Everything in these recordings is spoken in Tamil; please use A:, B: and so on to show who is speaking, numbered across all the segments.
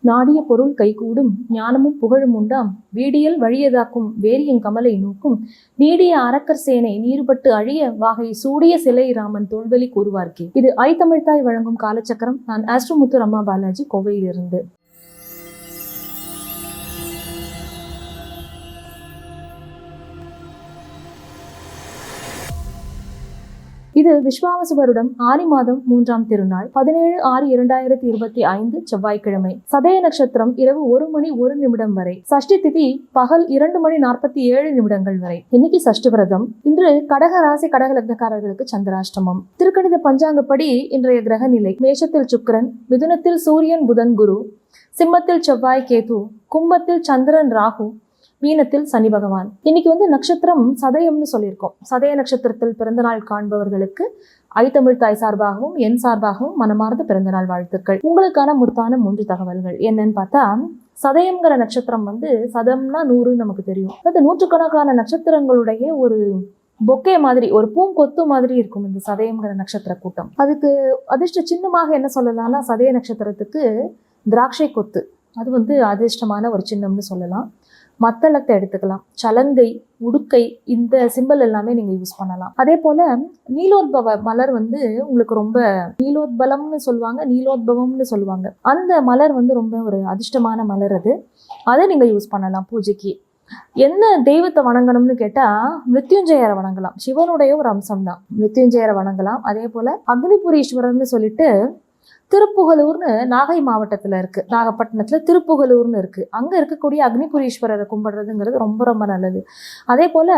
A: நாடிய பொருள் கைகூடும் ஞானமும் புகழும் உண்டாம். வீடியல் வழியதாக்கும் வேரியங் கமலை நோக்கும். நீடிய அரக்கர் சேனை நீர்பட்டு அழிய வாகை சூடிய சிலை ராமன் தோல்வெளி கூறுவார்க்கே. இது ஐ தமிழ்தாய் வழங்கும் காலச்சக்கரம். நான் ஆஸ்ட்ரோமுத்து ரம்மா பாலாஜி கோவையிலிருந்து. இது விஸ்வாவசு வருடம் ஆனி மாதம் மூன்றாம் திருநாள் பதினேழு ஆறு இரண்டாயிரத்தி இருபத்தி ஐந்து செவ்வாய்க்கிழமை. சதய நட்சத்திரம் இரவு ஒரு மணி ஒரு நிமிடம் வரை. சஷ்டி திதி பகல் இரண்டு மணி நாற்பத்தி ஏழு நிமிடங்கள் வரை. இன்னைக்கு சஷ்டி விரதம். இன்று கடக ராசி கடக லக்னக்காரர்களுக்கு சந்திராஷ்டமம். திருக்கணித பஞ்சாங்கப்படி இன்றைய கிரக நிலை மேஷத்தில் சுக்கரன் மிதுனத்தில் சூரியன் புதன் குரு சிம்மத்தில் செவ்வாய் கேது கும்பத்தில் சந்திரன் ராகு மீனத்தில் சனி பகவான். இன்னைக்கு வந்து நட்சத்திரம் சதயம்னு சொல்லியிருக்கோம். சதய நட்சத்திரத்தில் பிறந்தநாள் காண்பவர்களுக்கு ஐ தமிழ் தாய் சார்பாகவும் என் சார்பாகவும் மனமார்ந்த பிறந்தநாள் வாழ்த்துக்கள். உங்களுக்கான முத்தான மூன்று தகவல்கள். என்னன்னு பார்த்தா சதயம்ங்கிற நட்சத்திரம் வந்து சதம்னா நூறுன்னு நமக்கு தெரியும். அது நூற்றுக்கணக்கான நட்சத்திரங்களுடைய ஒரு பொக்கே மாதிரி ஒரு பூங்கொத்து மாதிரி இருக்கும் இந்த சதயம்ங்கிற நட்சத்திர கூட்டம். அதுக்கு அதிர்ஷ்ட சின்னமாக என்ன சொல்லலாம்னா சதய நட்சத்திரத்துக்கு திராட்சை கொத்து. அது வந்து அதிர்ஷ்டமான ஒரு சின்னம்னு சொல்லலாம். மத்தளத்தை எடுத்துக்கலாம். சலங்கை உடுக்கை இந்த சிம்பிள் எல்லாமே நீங்கள் யூஸ் பண்ணலாம். அதே போல் நீலோத்பவ மலர் வந்து உங்களுக்கு ரொம்ப நீலோத்பலம்னு சொல்லுவாங்க நீலோத்பவம்னு சொல்லுவாங்க. அந்த மலர் வந்து ரொம்ப ஒரு அதிர்ஷ்டமான மலர் அது. அதை நீங்கள் யூஸ் பண்ணலாம் பூஜைக்கு. என்ன தெய்வத்தை வணங்கணும்னு கேட்டால் மிருத்யுஞ்சயரை வணங்கலாம். சிவனுடைய ஒரு அம்சம் தான் மிருத்யுஞ்சயரை வணங்கலாம். அதே போல் அக்னிபுரீஸ்வரர்னு சொல்லிட்டு திருப்புகலூர்னு நாகை மாவட்டத்தில் இருக்குது நாகப்பட்டினத்தில் திருப்புகலூர்னு இருக்குது அங்கே இருக்கக்கூடிய அக்னிபுரீஸ்வரரை கும்பிடுறதுங்கிறது ரொம்ப ரொம்ப நல்லது. அதே போல்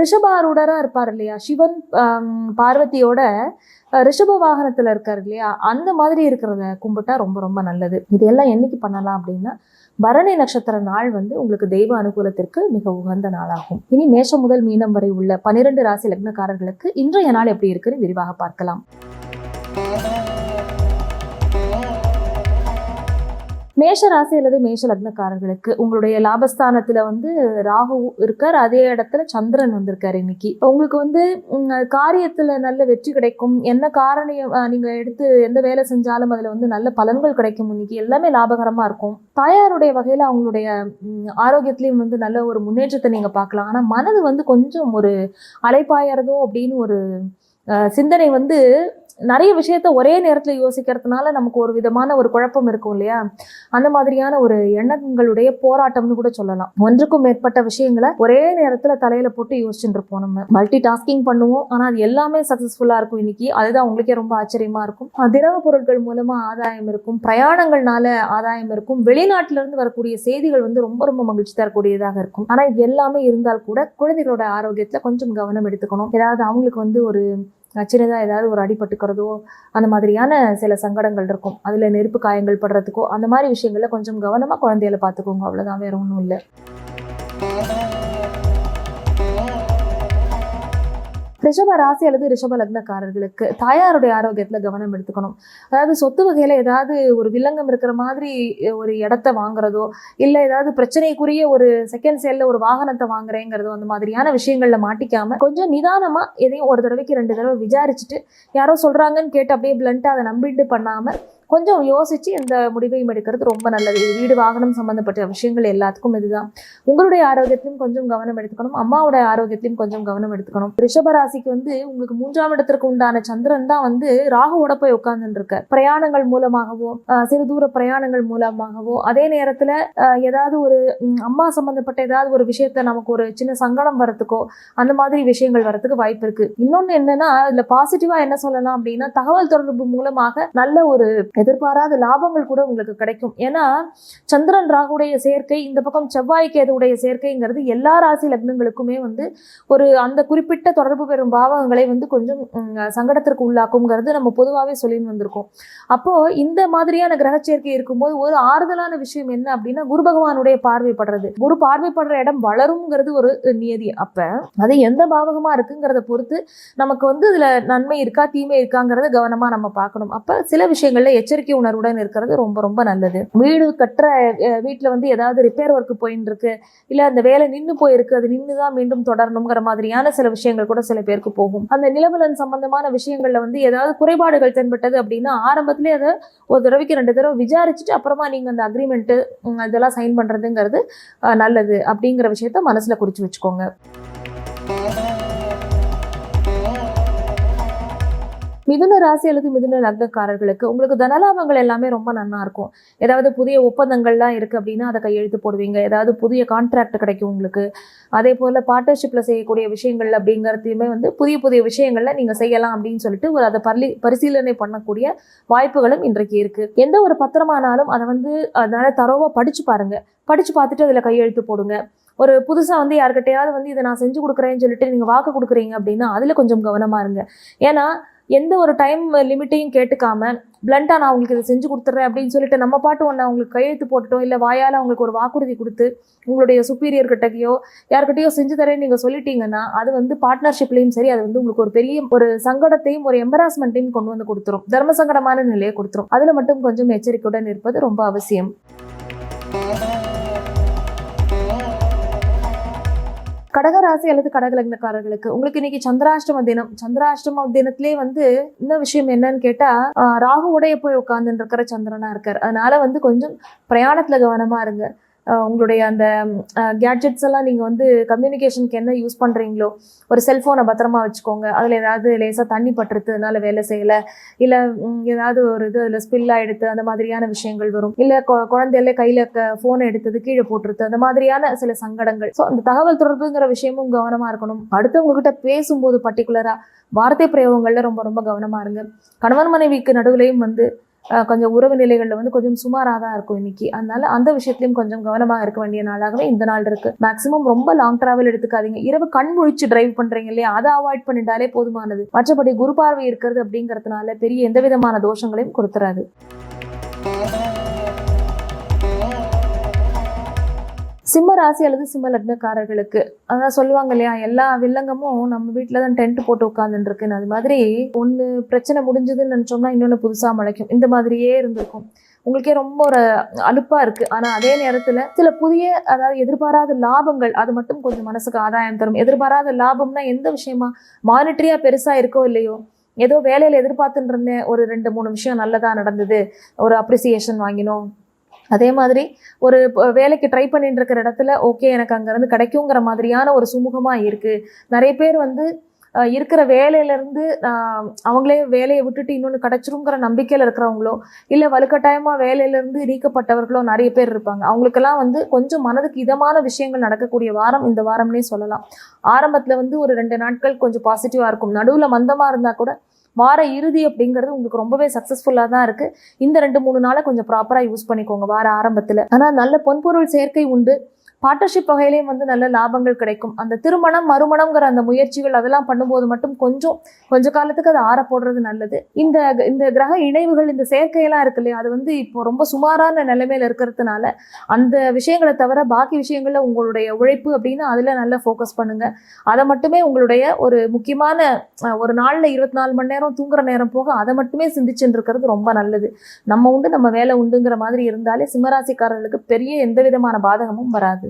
A: ரிஷபாரூடராக இருப்பார் இல்லையா? சிவன் பார்வதியோட ரிஷப வாகனத்தில் இருக்கார் இல்லையா? அந்த மாதிரி இருக்கிறத கும்பிட்டா ரொம்ப ரொம்ப நல்லது. இதெல்லாம் என்னைக்கு பண்ணலாம் அப்படின்னா பரணி நட்சத்திர நாள் வந்து உங்களுக்கு தெய்வ அனுகூலத்திற்கு மிக உகந்த நாளாகும். இனி மேஷம் முதல் மீனம் வரை உள்ள பனிரெண்டு ராசி லக்னக்காரர்களுக்கு இன்றைய நாள் எப்படி இருக்குன்னு விரிவாக பார்க்கலாம். மேஷ ராசி அல்லது மேஷ லக்னக்காரர்களுக்கு உங்களுடைய லாபஸ்தானத்தில் வந்து ராகு இருக்கார். அதே இடத்துல சந்திரன் வந்திருக்கார் இன்னைக்கு. உங்களுக்கு வந்து காரியத்தில் நல்ல வெற்றி கிடைக்கும். என்ன காரணியம் நீங்கள் எடுத்து எந்த வேலை செஞ்சாலும் அதில் வந்து நல்ல பலன்கள் கிடைக்கும் இன்னைக்கு. எல்லாமே லாபகரமாக இருக்கும். தாயாருடைய வகையில் அவங்களுடைய ஆரோக்கியத்துலேயும் வந்து நல்ல ஒரு முன்னேற்றத்தை நீங்கள் பார்க்கலாம். ஆனால் மனது வந்து கொஞ்சம் ஒரு அலைப்பாயறதோ அப்படின்னு ஒரு சிந்தனை வந்து நிறைய விஷயத்த ஒரே நேரத்தில் யோசிக்கிறதுனால நமக்கு ஒரு விதமான ஒரு குழப்பம் இருக்கும் இல்லையா? அந்த மாதிரியான ஒரு எண்ணங்களுடைய போராட்டம்னு கூட சொல்லலாம். ஒன்றுக்கும் மேற்பட்ட விஷயங்களை ஒரே நேரத்தில் தலையில போட்டு யோசிச்சுட்டு இருப்போம் நம்ம. மல்டி டாஸ்கிங் பண்ணுவோம். ஆனால் அது எல்லாமே சக்ஸஸ்ஃபுல்லாக இருக்கும் இன்னைக்கு. அதுதான் உங்களுக்கே ரொம்ப ஆச்சரியமா இருக்கும். திரவ பொருட்கள் மூலமா ஆதாயம் இருக்கும். பிரயாணங்கள்னால ஆதாயம் இருக்கும். வெளிநாட்டிலிருந்து வரக்கூடிய செய்திகள் வந்து ரொம்ப ரொம்ப மகிழ்ச்சி தரக்கூடியதாக இருக்கும். ஆனால் இது எல்லாமே இருந்தால் கூட குழந்தைகளோட ஆரோக்கியத்தில் கொஞ்சம் கவனம் எடுத்துக்கணும். ஏதாவது அவங்களுக்கு வந்து ஒரு சின்னதாக ஏதாவது ஒரு அடிபட்டுக்கிறதோ அந்த மாதிரியான சில சங்கடங்கள் இருக்கும். அதில் நெருப்பு காயங்கள் படுறதுக்கோ அந்த மாதிரி விஷயங்களில் கொஞ்சம் கவனமாக குழந்தைகளை பார்த்துக்கோங்க. அவ்வளோதான் வேற ஒன்றும் இல்லை. ரிஷப ராசி அல்லது ரிஷப லக்னக்காரர்களுக்கு தாயாருடைய ஆரோக்கியத்துல கவனம் எடுத்துக்கணும். அதாவது சொத்து வகையில ஏதாவது ஒரு வில்லங்கம் இருக்கிற மாதிரி ஒரு இடத்த வாங்குறதோ இல்ல ஏதாவது பிரச்சனைக்குரிய ஒரு செகண்ட் சேல்ல ஒரு வாகனத்தை வாங்குறேங்கிறதோ அந்த மாதிரியான விஷயங்கள்ல மாட்டிக்காம கொஞ்சம் நிதானமா எதையும் ஒரு தடவைக்கு ரெண்டு தடவை விசாரிச்சுட்டு யாரோ சொல்றாங்கன்னு கேட்டு அப்படியே பிளண்ட்டாக அதை நம்பிட்டு பண்ணாம கொஞ்சம் யோசிச்சு இந்த முடிவையும் எடுக்கிறது ரொம்ப நல்லது. வீடு வாகனம் சம்மந்தப்பட்ட விஷயங்கள் எல்லாத்துக்கும் இதுதான். உங்களுடைய ஆரோக்கியத்திலும் கொஞ்சம் கவனம் எடுத்துக்கணும். அம்மாவோட ஆரோக்கியத்திலும் கொஞ்சம் கவனம் எடுத்துக்கணும். ரிஷபராசிக்கு வந்து உங்களுக்கு மூன்றாம் இடத்திற்கு உண்டான சந்திரன் தான் வந்து ராகுவோட போய் உட்கார்ந்துட்டு பிரயாணங்கள் மூலமாகவோ சிறு தூர பிரயாணங்கள் மூலமாகவோ அதே நேரத்தில் ஏதாவது ஒரு அம்மா சம்மந்தப்பட்ட ஏதாவது ஒரு விஷயத்த நமக்கு ஒரு சின்ன சங்கடம் வரத்துக்கோ அந்த மாதிரி விஷயங்கள் வரத்துக்கு வாய்ப்பு இருக்கு. இன்னொன்று என்னன்னா இதில் பாசிட்டிவாக என்ன சொல்லலாம் அப்படின்னா தகவல் தொடர்பு மூலமாக நல்ல ஒரு எதிர்பாராத லாபங்கள் கூட உங்களுக்கு கிடைக்கும். ஏன்னா சந்திரன் ராகுடைய சேர்க்கை இந்த பக்கம் செவ்வாய் கேதுடைய சேர்க்கைங்கிறது எல்லா ராசி லக்னங்களுக்குமே வந்து ஒரு அந்த குறிப்பிட்ட தொடர்பு பெறும் பாவகங்களை வந்து கொஞ்சம் சங்கடத்திற்கு உள்ளாக்குங்கிறது நம்ம பொதுவாகவே சொல்லின்னு வந்திருக்கோம். அப்போ இந்த மாதிரியான கிரக சேர்க்கை இருக்கும்போது ஒரு ஆறுதலான விஷயம் என்ன அப்படின்னா குரு பகவானுடைய பார்வைப்படுறது. குரு பார்வைப்படுற இடம் வளருங்கிறது ஒரு நியதி. அப்ப அது எந்த பாவகமா இருக்குங்கிறத பொறுத்து நமக்கு வந்து இதுல நன்மை இருக்கா தீமை இருக்காங்கிறத கவனமா நம்ம பார்க்கணும். அப்ப சில விஷயங்கள்ல எச்சரிக்கை உணர்வுடன் இருக்கிறது ரொம்ப ரொம்ப நல்லது. வீடு கட்டுற வீட்டில் வந்து ஏதாவது ரிப்பேர் ஒர்க்கு போயின்னு இருக்கு இல்லை அந்த வேலை நின்று போயிருக்கு அது நின்று தான் மீண்டும் தொடரணுங்கிற மாதிரியான சில விஷயங்கள் கூட சில பேருக்கு போகும். அந்த நிலவலன் சம்பந்தமான விஷயங்கள்ல வந்து ஏதாவது குறைபாடுகள் தென்பட்டது அப்படின்னா ஆரம்பத்திலே அதை ஒரு தடவைக்கு ரெண்டு தடவை விசாரிச்சுட்டு அப்புறமா நீங்கள் அந்த அக்ரிமெண்ட்டு இதெல்லாம் சைன் பண்ணுறதுங்கிறது நல்லது அப்படிங்கிற விஷயத்த மனசில் குறித்து வச்சுக்கோங்க. மிதுன ராசி அல்லது மிதுன லக்னக்காரர்களுக்கு உங்களுக்கு தனலாபங்கள் எல்லாமே ரொம்ப நல்லா இருக்கும். ஏதாவது புதிய ஒப்பந்தங்கள்லாம் இருக்கு அப்படின்னா அதை கையெழுத்து போடுவீங்க. ஏதாவது புதிய கான்ட்ராக்ட் கிடைக்கும் உங்களுக்கு. அதே போல பார்ட்னர்ஷிப்ல செய்யக்கூடிய விஷயங்கள் அப்படிங்கிறதையுமே வந்து புதிய புதிய விஷயங்கள்ல நீங்க செய்யலாம் அப்படின்னு சொல்லிட்டு ஒரு அதை பள்ளி பரிசீலனை பண்ணக்கூடிய வாய்ப்புகளும் இன்றைக்கு இருக்கு. எந்த ஒரு பத்திரமானாலும் அதை வந்து அதனால தரோவா படிச்சு பாருங்க. படிச்சு பார்த்துட்டு அதுல கையெழுத்து போடுங்க. ஒரு புதுசாக வந்து யார்கிட்டயாவது வந்து இதை நான் செஞ்சு கொடுக்குறேன்னு சொல்லிட்டு நீங்கள் வாக்கு கொடுக்குறீங்க அப்படின்னா அதில் கொஞ்சம் கவனமா இருங்க. ஏன்னா எந்த ஒரு டைம் லிமிட்டையும் கேட்டுக்காம பிளண்டாக நான் அவங்களுக்கு இதை செஞ்சு கொடுத்துட்றேன் அப்படின்னு சொல்லிட்டு நம்ம பாட்டு ஒன்று அவங்களுக்கு கையெழுத்து போட்டுட்டோம் இல்லை வாயால் அவங்களுக்கு ஒரு வாக்குறுதி கொடுத்து உங்களுடைய சுப்பீரியர்கிட்டக்கையோ யார்கிட்டயோ செஞ்சு தரேன்னு நீங்கள் சொல்லிட்டீங்கன்னா அது வந்து பார்ட்னர்ஷிப்லையும் சரி அது வந்து உங்களுக்கு ஒரு பெரிய ஒரு சங்கடத்தையும் ஒரு எம்பராஸ்மெண்ட்டையும் கொண்டு வந்து கொடுத்துரும். தர்ம சங்கடமான நிலையை கொடுத்துரும். அதில் மட்டும் கொஞ்சம் எச்சரிக்கையுடன் இருப்பது ரொம்ப அவசியம். கடகராசி அல்லது கடகலக்னக்காரர்களுக்கு உங்களுக்கு இன்னைக்கு சந்திராஷ்டம தினம் சந்திராஷ்டம தினத்திலே வந்து இந்த விஷயம் என்னன்னு கேட்டா ஆஹ் ராகுவோடைய போய் உட்கார்ந்துட்டு இருக்கிற சந்திரனா இருக்கார். அதனால வந்து கொஞ்சம் பிரயாணத்துல கவனமா இருங்க. உங்களுடைய அந்த கேட்ஜெட்ஸ் எல்லாம் நீங்கள் வந்து கம்யூனிகேஷனுக்கு என்ன யூஸ் பண்ணுறீங்களோ ஒரு செல்ஃபோனை பத்திரமா வச்சுக்கோங்க. அதில் ஏதாவது லேசாக தண்ணி பட்டுறது அதனால் வேலை செய்யல இல்லை ஏதாவது ஒரு இது அதில் ஸ்பில் ஆகிடுது அந்த மாதிரியான விஷயங்கள் வரும். இல்லை கொ- குழந்தையில கையில் ஃபோனை எடுத்தது கீழே போட்டுருது அந்த மாதிரியான சில சங்கடங்கள். ஸோ அந்த தகவல் தொடர்புங்கிற விஷயமும் கவனமாக இருக்கணும். அடுத்தவங்ககிட்ட பேசும்போது பர்டிகுலராக வார்த்தை பிரயோகங்களில் ரொம்ப ரொம்ப கவனமாக இருங்க. கணவன் மனைவிக்கு நடுவுலையும் வந்து கொஞ்சம் உறவு நிலைகளில் வந்து கொஞ்சம் சுமாராக தான் இருக்கும் இன்னைக்கு. அதனால அந்த விஷயத்திலையும் கொஞ்சம் கவனமாக இருக்க வேண்டிய நாளாகவே இந்த நாள் இருக்கு. மேக்ஸிமம் ரொம்ப லாங் டிராவல் எடுத்துக்காதீங்க. இரவு கண் முழிச்சு டிரைவ் பண்றீங்க இல்லையா? அதை அவாய்ட் பண்ணிட்டாலே போதுமானது. மற்றபடி குரு பார்வை இருக்கிறது அப்படிங்கிறதுனால பெரிய எந்த விதமான தோஷங்களையும் கொடுத்துறாது. சிம்ம ராசி அல்லது சிம்ம லக்னக்காரர்களுக்கு அதான் சொல்லுவாங்க இல்லையா எல்லா வில்லங்கமும் நம்ம வீட்டில் தான் டென்ட் போட்டு உட்காந்துருக்குன்னு அது மாதிரி ஒன்று பிரச்சனை முடிஞ்சதுன்னு நினச்சோம்னா இன்னொன்று புதுசாக முளைக்கும். இந்த மாதிரியே இருந்திருக்கும். உங்களுக்கே ரொம்ப ஒரு அலுப்பாக இருக்குது ஆனால் அதே நேரத்தில் சில புதிய அதாவது எதிர்பாராத லாபங்கள் அது மட்டும் கொஞ்சம் மனசுக்கு ஆதாயம் தரும். எதிர்பாராத லாபம்னா எந்த விஷயமா? மானிட்டரியாக பெருசாக இருக்கோ இல்லையோ? ஏதோ வேலையில் எதிர்பார்த்துட்டு இருந்தேன். ஒரு ரெண்டு மூணு விஷயம் நல்லதாக நடந்தது. ஒரு அப்ரிசியேஷன் வாங்கினோம். அதே மாதிரி ஒரு வேலைக்கு ட்ரை பண்ணிட்டு இருக்கிற இடத்துல ஓகே எனக்கு அங்கேருந்து கிடைக்குங்கிற மாதிரியான ஒரு சுமூகமாக இருக்குது நிறைய பேர் வந்து இருக்கிற வேலையிலேருந்து அவங்களே வேலையை விட்டுட்டு இன்னொன்று கிடச்சிருங்கிற நம்பிக்கையில் இருக்கிறவங்களோ இல்லை வலுக்கட்டாயமாக வேலையிலேருந்து நீக்கப்பட்டவர்களோ நிறைய பேர் இருப்பாங்க. அவங்களுக்கெல்லாம் வந்து கொஞ்சம் மனதுக்கு இதமான விஷயங்கள் நடக்கக்கூடிய வாரம் இந்த வாரம்னே சொல்லலாம். ஆரம்பத்தில் வந்து ஒரு ரெண்டு நாட்கள் கொஞ்சம் பாசிட்டிவாக இருக்கும். நடுவில் மந்தமாக இருந்தால் கூட வார இறுதி அப்படிங்கிறது உங்களுக்கு ரொம்பவே சக்ஸஸ்ஃபுல்லாக தான் இருக்கு. இந்த ரெண்டு மூணு நாளை கொஞ்சம் ப்ராப்பராக யூஸ் பண்ணிக்கோங்க வார ஆரம்பத்தில். ஆனால் நல்ல பொன்பொருள் சேர்க்கை உண்டு. பார்ட்னர்ஷிப் வகையிலையும் வந்து நல்ல லாபங்கள் கிடைக்கும். அந்த திருமணம் மறுமணம்ங்கிற அந்த முயற்சிகள் அதெல்லாம் பண்ணும்போது மட்டும் கொஞ்சம் கொஞ்ச காலத்துக்கு அதை ஆற போடுறது நல்லது. இந்த இந்த கிரக இணைவுகள் இந்த சேர்க்கையெல்லாம் இருக்கு இல்லையா அது வந்து இப்போ ரொம்ப சுமாரான நிலைமையில இருக்கிறதுனால அந்த விஷயங்களை தவிர பாக்கி விஷயங்கள்ல உங்களுடைய உழைப்பு அப்படின்னு அதில் நல்லா ஃபோக்கஸ் பண்ணுங்க. அதை மட்டுமே உங்களுடைய ஒரு முக்கியமான ஒரு நாளில் இருபத்தி நாலு மணி நேரம் தூங்குற நேரம் போக அதை மட்டுமே சிந்திச்சுட்டு இருக்கிறது ரொம்ப நல்லது. நம்ம உண்டு நம்ம வேலை உண்டுங்கிற மாதிரி இருந்தாலே சிம்மராசிக்காரர்களுக்கு பெரிய எந்த விதமான பாதகமும் வராது.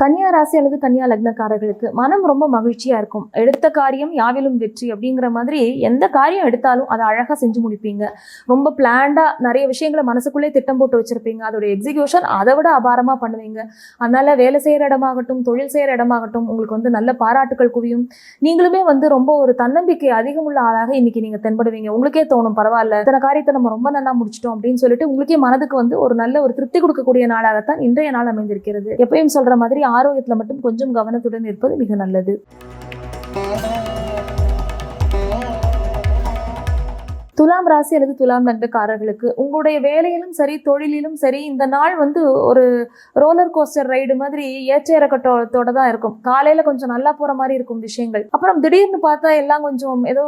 A: கன்னியா ராசி அல்லது கன்னியா லக்னக்காரர்களுக்கு மனம் ரொம்ப மகிழ்ச்சியா இருக்கும். எடுத்த காரியம் யாவிலும் வெற்றி அப்படிங்கிற மாதிரி எந்த காரியம் எடுத்தாலும் அதை அழகா செஞ்சு முடிப்பீங்க. ரொம்ப பிளான்டா நிறைய விஷயங்களை மனசுக்குள்ளே திட்டம் போட்டு வச்சிருப்பீங்க. அதோட எக்ஸிகியூஷன் அதை விட அபாரமா பண்ணுவீங்க. அதனால வேலை செய்யற இடமாகட்டும் தொழில் செய்யற இடமாகட்டும் உங்களுக்கு வந்து நல்ல பாராட்டுகள் குவியும். நீங்களுமே வந்து ரொம்ப ஒரு தன்னம்பிக்கை அதிகமுள்ள ஆளாக இன்னைக்கு நீங்க தென்படுவீங்க. உங்களுக்கே தோணும் பரவாயில்ல இத்தனை காரியத்தை நம்ம ரொம்ப நல்லா முடிச்சிட்டோம் அப்படின்னு சொல்லிட்டு உங்களுக்கே மனதுக்கு வந்து ஒரு நல்ல ஒரு திருப்தி கொடுக்கக்கூடிய நாளாகத்தான் இன்றைய நாள் அமைந்திருக்கிறது. எப்பயும் சொல்ற மாதிரி ஆரோக்கியத்தில் மட்டும் கொஞ்சம் கவனத்துடன் இருப்பது மிக நல்லது. துலாம் ராசி அல்லது துலாம் லக்னக்காரர்களுக்கு உங்களுடைய வேலையிலும் சரி தொழிலிலும் சரி இந்த நாள் வந்து ஒரு ரோலர் கோஸ்டர் ரைடு மாதிரி ஏற்ற தான் இருக்கும். காலையில கொஞ்சம் நல்லா போற மாதிரி இருக்கும் விஷயங்கள். அப்புறம் திடீர்னு பார்த்தா எல்லாம் கொஞ்சம் ஏதோ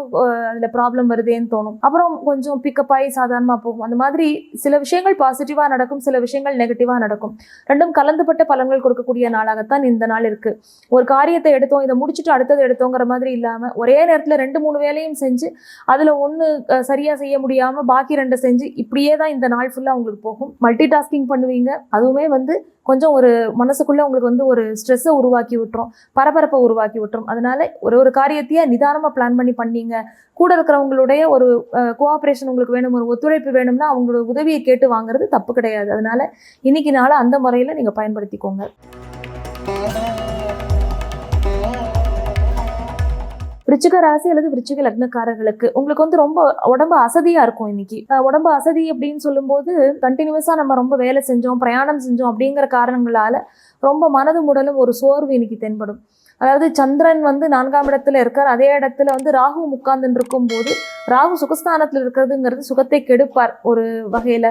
A: அதுல ப்ராப்ளம் வருதேன்னு தோணும். அப்புறம் கொஞ்சம் பிக்கப் ஆகி சாதாரணமா போகும். அந்த மாதிரி சில விஷயங்கள் பாசிட்டிவா நடக்கும் சில விஷயங்கள் நெகட்டிவா நடக்கும். ரெண்டும் கலந்துபட்ட பலன்கள் கொடுக்கக்கூடிய நாளாகத்தான் இந்த நாள் இருக்கு. ஒரு காரியத்தை எடுத்தோம் இதை முடிச்சுட்டு அடுத்தது எடுத்தோங்கிற மாதிரி இல்லாம ஒரே நேரத்துல ரெண்டு மூணு வேலையும் செஞ்சு அதுல ஒன்று சரி சரியா செய்ய முடியாம பாக்கி ரெண்டு செஞ்சு இப்படியே தான் இந்த நாள் ஃபுல்லா உங்களுக்கு போகும். மல்டி டாஸ்கிங் பண்ணுவீங்க. அதுவுமே வந்து கொஞ்சம் ஒரு மனசுக்குள்ள உங்களுக்கு வந்து ஒரு ஸ்ட்ரெஸ்ஸை உருவாக்கி விட்டுரும். பரபரப்பை உருவாக்கி விட்டுரும். அதனால ஒரு ஒரு காரியத்தையே நிதானமாக பிளான் பண்ணி பண்ணீங்க. கூட இருக்கிறவங்களுடைய ஒரு கோஆப்ரேஷன் உங்களுக்கு வேணும் ஒரு ஒத்துழைப்பு வேணும்னா அவங்களோட உதவியை கேட்டு வாங்குறது தப்பு கிடையாது. அதனால இன்னைக்கு நாளை அந்த முறையில் நீங்கள் பயன்படுத்திக்கோங்க. விருச்சிக ராசி அல்லது விருச்சிக லக்னக்காரர்களுக்கு உங்களுக்கு வந்து ரொம்ப உடம்பு அசதியா இருக்கும் இன்னைக்கு. உடம்பு அசதி அப்படின்னு சொல்லும்போது கண்டினியூஸா நம்ம ரொம்ப வேலை செஞ்சோம் பிரயாணம் செஞ்சோம் அப்படிங்கிற காரணங்களால ரொம்ப மனது உடலும் ஒரு சோர்வு இன்னைக்கு தென்படும். அதாவது சந்திரன் வந்து நான்காம் இடத்துல இருக்கார். அதே இடத்துல வந்து ராகு உட்கார்ந்துன்னு இருக்கும் போது ராகு சுகஸ்தானத்தில் இருக்கிறதுங்கிறது சுகத்தை கெடுப்பார் ஒரு வகையில்.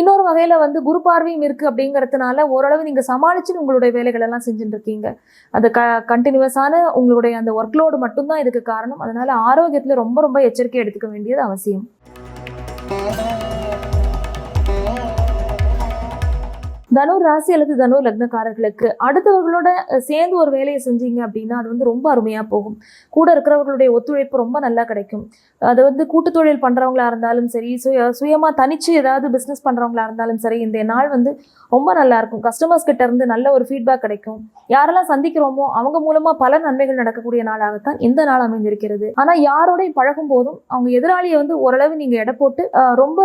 A: இன்னொரு வகையில் வந்து குரு பார்வையும் இருக்குது அப்படிங்கிறதுனால ஓரளவு நீங்கள் சமாளிச்சு உங்களுடைய வேலைகள் எல்லாம் செஞ்சுட்டு இருக்கீங்க. அது க கண்டினியூஸான உங்களுடைய அந்த ஒர்க் லோடு மட்டும்தான் இதுக்கு காரணம். அதனால ஆரோக்கியத்தில் ரொம்ப ரொம்ப எச்சரிக்கை எடுத்துக்க வேண்டியது அவசியம். தனு ராசி அல்லது தனு லக்னக்காரர்களுக்கு அடுத்தவர்களோட சேர்ந்து ஒரு வேலையை செஞ்சீங்க அப்படின்னா அது வந்து ரொம்ப அருமையாக போகும். கூட இருக்கிறவர்களுடைய ஒத்துழைப்பு ரொம்ப நல்லா கிடைக்கும். அது வந்து கூட்டு தொழில் பண்ணுறவங்களா இருந்தாலும் சரி சுய சுயமாக தனிச்சு ஏதாவது பிஸ்னஸ் பண்ணுறவங்களா இருந்தாலும் சரி இந்த நாள் வந்து ரொம்ப நல்லா இருக்கும். கஸ்டமர்ஸ் கிட்ட இருந்து நல்ல ஒரு ஃபீட்பேக் கிடைக்கும். யாரெல்லாம் சந்திக்கிறோமோ அவங்க மூலமாக பல நன்மைகள் நடக்கக்கூடிய நாளாகத்தான் இந்த நாள் அமைந்திருக்கிறது. ஆனால் யாரோடையும் பழகும் போதும் அவங்க எதிராளியை வந்து ஓரளவு நீங்கள் எடை போட்டு ரொம்ப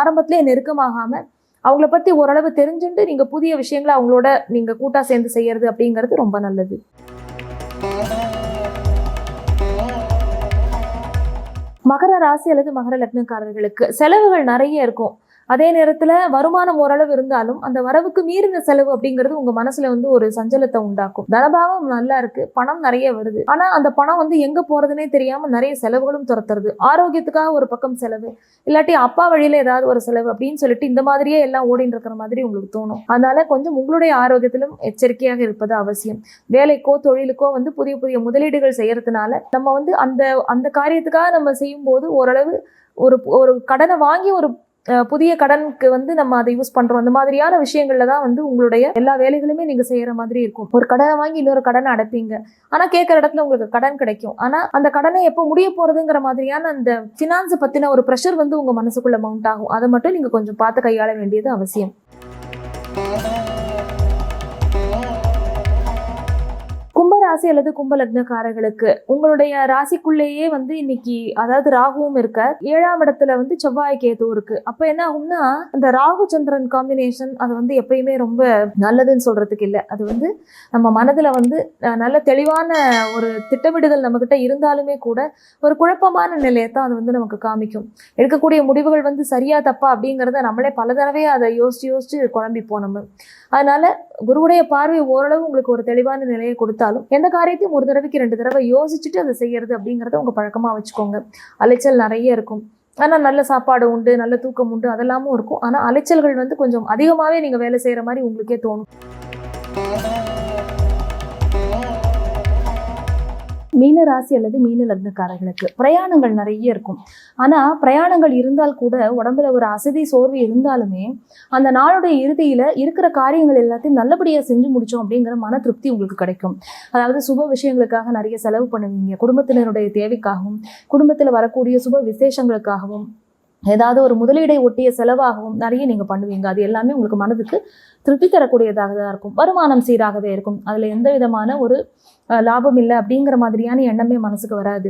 A: ஆரம்பத்திலே நெருக்கமாகாமல் அவங்கள பத்தி ஓரளவு தெரிஞ்சுட்டு நீங்க புதிய விஷயங்களை அவங்களோட நீங்க கூட்டா சேர்ந்து செய்யறது அப்படிங்கிறது ரொம்ப நல்லது. மகர ராசி அல்லது மகர லக்னக்காரர்களுக்கு செலவுகள் நிறைய இருக்கும். அதே நேரத்தில் வருமானம் ஓரளவு இருந்தாலும் அந்த வரவுக்கு மீறின செலவு அப்படிங்கிறது உங்க மனசுல வந்து ஒரு சஞ்சலத்தை உண்டாக்கும். தனபாவம் நல்லா இருக்கு. பணம் நிறைய வருது. ஆனா அந்த பணம் வந்து எங்க போறதுனே தெரியாம நிறைய செலவுகளும் துரத்துறது. ஆரோக்கியத்துக்காக ஒரு பக்கம் செலவு. இல்லாட்டி அப்பா வழியில ஏதாவது ஒரு செலவு அப்படின்னு சொல்லிட்டு இந்த மாதிரியே எல்லாம் ஓடிட்டு இருக்கிற மாதிரி உங்களுக்கு தோணும். அதனால கொஞ்சம் உங்களுடைய ஆரோக்கியத்திலும் எச்சரிக்கையாக இருப்பது அவசியம். வேலைக்கோ தொழிலுக்கோ வந்து புதிய புதிய முதலீடுகள் செய்யறதுனால நம்ம வந்து அந்த அந்த காரியத்துக்காக நம்ம செய்யும்போது ஓரளவு ஒரு ஒரு கடனை வாங்கி ஒரு புதிய கடனுக்கு வந்து நம்ம அதை யூஸ் பண்றோம். அந்த மாதிரியான விஷயங்கள்ல தான் வந்து உங்களுடைய எல்லா வேலைகளுமே நீங்க செய்யற மாதிரி இருக்கும். ஒரு கடனை வாங்கி இன்னொரு கடனை அடைப்பீங்க. ஆனா கேட்கற இடத்துல உங்களுக்கு கடன் கிடைக்கும். ஆனா அந்த கடனை எப்போ முடிய போறதுங்கிற மாதிரியான அந்த ஃபினான்ஸை பத்தின ஒரு ப்ரெஷர் வந்து உங்க மனசுக்குள்ள மவுண்ட் ஆகும். அதை மட்டும் நீங்க கொஞ்சம் பார்த்து கையாள வேண்டியது அவசியம். ராசி அல்லது கும்ப லக்னக்காரர்களுக்கு உங்களுடைய ராசிக்குள்ளேயே வந்து இன்னைக்கு அதாவது ராகுவும் இருக்க ஏழாம் இடத்துல வந்து செவ்வாய் கேது இருக்கு. அப்ப என்ன ஆகும்னா இந்த ராகு சந்திரன் காம்பினேஷன் அது வந்து எப்பயுமே ரொம்ப நல்லதுன்னு சொல்றதுக்கு இல்லை. அது வந்து நம்ம மனதுல வந்து நல்ல தெளிவான ஒரு திட்டமிடுதல் நம்மகிட்ட இருந்தாலுமே கூட ஒரு குழப்பமான நிலையை தான் அது வந்து நமக்கு காமிக்கும். எடுக்கக்கூடிய முடிவுகள் வந்து சரியா தப்பா அப்படிங்கிறத நம்மளே பல தடவை அதை யோசிச்சு யோசிச்சு குழம்பிப்போம் நம்ம. அதனால குருவுடைய பார்வை ஓரளவு உங்களுக்கு ஒரு தெளிவான நிலையை கொடுத்தாலும் எந்த காரியத்தையும் ஒரு தடவைக்கு ரெண்டு தடவை யோசிச்சுட்டு அதை செய்யறது அப்படிங்கிறத உங்க பழக்கமா வச்சுக்கோங்க. அலைச்சல் நிறைய இருக்கும். ஆனால் நல்ல சாப்பாடு உண்டு நல்ல தூக்கம் உண்டு அதெல்லாமும் இருக்கும். ஆனால் அலைச்சல்கள் வந்து கொஞ்சம் அதிகமாகவே நீங்கள் வேலை செய்கிற மாதிரி உங்களுக்கே தோணும். மீன ராசி அல்லது மீன லக்னக்காரர்களுக்கு. பிரயாணங்கள் நிறைய இருக்கும். ஆனால் பிரயாணங்கள் இருந்தால் கூட உடம்புல ஒரு அசதி சோர்வு இருந்தாலுமே அந்த நாளுடைய இறுதியில் இருக்கிற காரியங்கள் எல்லாத்தையும் நல்லபடியாக செஞ்சு முடித்தோம் அப்படிங்கிற மன திருப்தி உங்களுக்கு கிடைக்கும். அதாவது சுப விஷயங்களுக்காக நிறைய செலவு பண்ணுவீங்க. குடும்பத்தினருடைய தேவைக்காகவும் குடும்பத்தில் வரக்கூடிய சுப விசேஷங்களுக்காகவும் ஏதாவது ஒரு முதலீடை ஒட்டிய செலவாகவும் நிறைய நீங்கள் பண்ணுவீங்க. அது எல்லாமே உங்களுக்கு மனதுக்கு திருப்தி தரக்கூடியதாக தான் இருக்கும். வருமானம் சீராகவே இருக்கும். அதுல எந்த விதமான ஒரு லாபம் இல்லை அப்படிங்கிற மாதிரியான எண்ணமே மனசுக்கு வராது.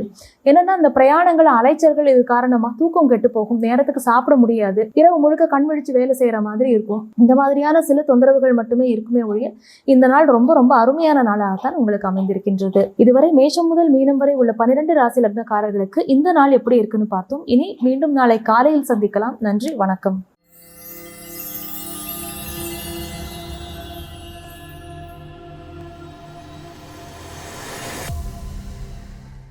A: என்னன்னா அந்த பிரயாணங்கள் அலைச்சல்கள் இது காரணமா தூக்கம் கெட்டு போகும். நேரத்துக்கு சாப்பிட முடியாது. இரவு முழுக்க கண் விழிச்சு வேலை செய்யற மாதிரி இருக்கும். இந்த மாதிரியான சில தொந்தரவுகள் மட்டுமே இருக்குமே ஒழிய இந்த நாள் ரொம்ப ரொம்ப அருமையான நாளாகத்தான் உங்களுக்கு அமைந்திருக்கின்றது. இதுவரை மேஷம் முதல் மீனம் வரை உள்ள பன்னிரண்டு ராசி லக்னக்காரர்களுக்கு இந்த நாள் எப்படி இருக்குன்னு பார்த்தோம். இனி மீண்டும் நாளை காலையில் சந்திக்கலாம். நன்றி வணக்கம்.